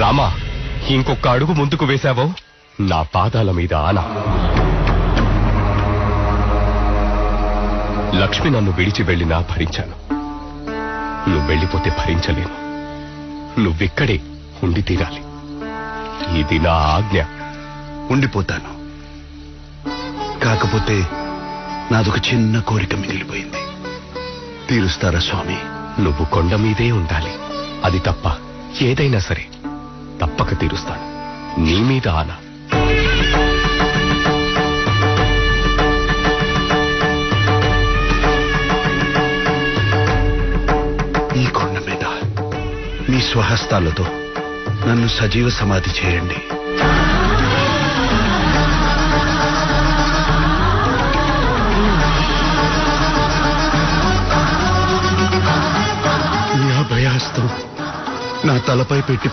రామా ఇంకొక అడుగు ముందుకు వేశావో? నా పాదాల మీద ఆన. లక్ష్మి నన్ను విడిచి వెళ్ళినా భరించాను. నువ్వు వెళ్ళిపోతే భరించలేను. నువ్విక్కడే ఉండి తీరాలి. ఇది నా ఆజ్ఞ. ఉండిపోతాను. కాకపోతే నాదొక చిన్న కోరిక మిగిలిపోయింది. తీరుస్తారా స్వామి? నువ్వు కొండ మీదే ఉండాలి. అది తప్ప ఏదైనా సరే తప్పక తీరుస్తాను. నీ మీద ఆన. ఈ కొండ మీద మీ స్వహస్తాలతో నన్ను సజీవ సమాధి చేయండి. అభయహస్తం నా తలపై పెట్టి